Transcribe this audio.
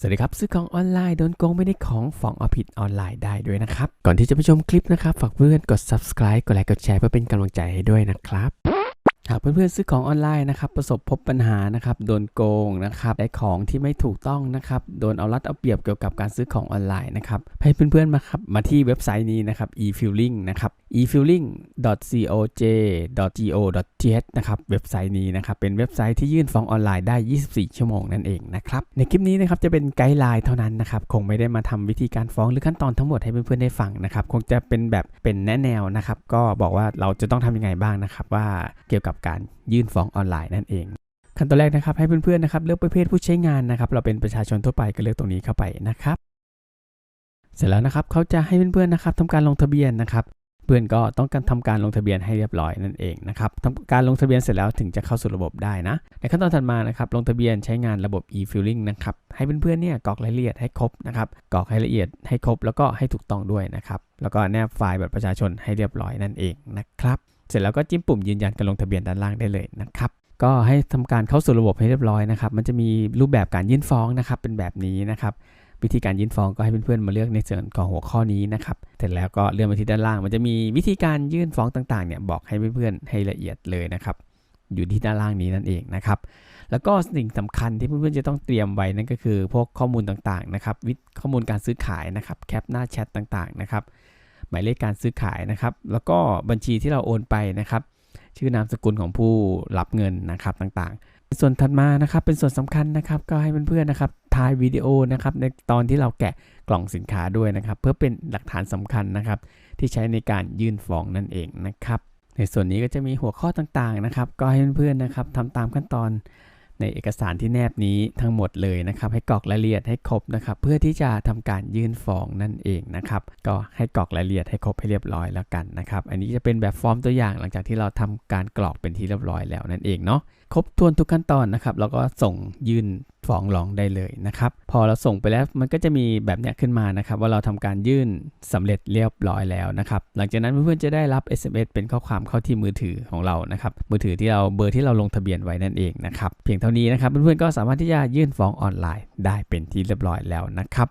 สวัสดีครับ ซื้อของออนไลน์โดนโกงไม่ได้ของฝองเอาผิดออนไลน์ได้ด้วยนะครับ ก่อนที่จะไปชมคลิปนะครับ ฝากเพื่อนกด subscribe กดไลค์กดแชร์เพื่อเป็นกำลังใจให้ด้วยนะครับ หากเพื่อนๆซื้อของออนไลน์นะครับประสบพบปัญหานะครับโดนโกงนะครับได้ของที่ไม่ถูกต้องนะครับโดนเอารัดเอาเปรียบเกี่ยวกับการซื้อของออนไลน์นะครับให้เพื่อนๆมาครับมาที่เว็บไซต์นี้นะครับ e-fueling นะครับ e-fueling.coj.go.th นะครับเว็บไซต์นี้นะครับเป็นเว็บไซต์ที่ยื่นฟ้องออนไลน์ได้ 24 ชั่วโมงนั่นเองนะครับในคลิปนี้นะครับจะเป็นไกด์ไลน์เท่านั้นนะครับคงไม่ได้มาทำวิธีการฟ้องหรือขั้นตอนทั้งหมดให้เพื่อนๆได้ฟังนะครับคงจะเป็นแบบเป็นแนะแนวนะครับก็บอกว่าเราจะต้องทำยังไงบ้างนะครับว่าเกี่ยวกับการยื่นฟ้องออนไลน์นั่นเองขั้นตอนแรกนะครับให้เพื่อนๆนะครับเลือกประเภทผู้ใช้งานนะครับ เราเป็นประชาชนทั่วไปก็เลือกตรงนี้เข้าไปนะครับ เสร็จแล้วนะครับเขาจะให้เพื่อนๆนะครับทำการลงทะเบียนนะครับ เพื่อนก็ต้องการทำการลงทะเบียนให้เรียบร้อยนั่นเองนะครับทำการลงทะเบียนเสร็จแล้วถึงจะเข้าสู่ระบบได้นะ ในขั้นตอนถัดมานะครับลงทะเบียนใช้งานระบบ e-filling นะครับให้เพื่อนๆเนี่ยกรอกรายละเอียดให้ครบนะครับกรอกรายละเอียดให้ครบแล้วก็ให้ถูกต้องด้วยนะครับแล้วก็แนบไฟล์บัตรประชาชนให้เรียบร้อยนั่นเองนะครับ เสร็จแล้วก็จิ้มปุ่มยืนยันการลงทะเบียนด้านล่างได้เลยนะครับก็ให้ทำการเข้าสู่ระบบให้เรียบร้อยนะครับ มันจะมีรูปแบบการยื่นฟ้องนะครับ เป็นแบบนี้นะครับ วิธีการยื่นฟ้องก็ให้เพื่อนๆมาเลือกในส่วนของหัวข้อนี้นะครับ เสร็จแล้วก็เลื่อนมาที่ด้านล่าง มันจะมีวิธีการยื่นฟ้องต่างๆเนี่ยบอกให้เพื่อนๆให้ละเอียดเลยนะครับ อยู่ที่ด้านล่างนี้นั่นเองนะครับ แล้วก็สิ่งสำคัญที่เพื่อนๆจะต้องเตรียมไว้นั่นก็คือพวกข้อมูลต่างๆนะครับวิข้อมูลการซื้อขายนะครับ แคปหน้าแชทต่างๆนะครับ หมายเลขการซื้อขายนะครับ แล้วก็บัญชีที่เราโอนไปนะครับ ชื่อนามสกุลของผู้รับเงินนะครับต่างๆ ส่วนถัดมานะครับเป็นส่วนสำคัญนะครับ ก็ให้เพื่อนๆนะครับถ่ายวิดีโอนะครับในตอนที่เราแกะกล่องสินค้าด้วยนะครับ เพื่อเป็นหลักฐานสำคัญนะครับ ที่ใช้ในการยื่นฟ้องนั่นเองนะครับ ในส่วนนี้ก็จะมีหัวข้อต่างๆนะครับ ก็ให้เพื่อนๆนะครับทำตามขั้นตอน ในเอกสารที่แนบนี้ทั้งหมดเลยนะครับ ให้กรอกรายละเอียดให้ครบนะครับ เพื่อที่จะทำการยื่นฟ้องนั่นเองนะครับ ก็ให้กรอกรายละเอียดให้ครบให้เรียบร้อยแล้วกันนะครับ อันนี้จะเป็นแบบฟอร์มตัวอย่างหลังจากที่เราทำการกรอกเป็นที่เรียบร้อยแล้วนั่นเองเนาะครบถ้วนทุกขั้นตอนนะครับ แล้วก็ส่งยื่น ฟ้องร้องได้เลยนะครับ พอเราส่งไปแล้วมันก็จะมีแบบเนี้ยขึ้นมานะครับ ว่าเราทำการยื่นสำเร็จเรียบร้อยแล้วนะครับ หลังจากนั้นเพื่อนๆจะได้รับ SMS เป็นข้อความเข้าที่มือถือของเรานะครับ มือถือที่เราเบอร์ที่เราลงทะเบียนไว้นั่นเองนะครับ เพียงเท่านี้นะครับเพื่อนๆก็สามารถที่จะยื่นฟ้องออนไลน์ได้เป็นที่เรียบร้อยแล้วนะครับ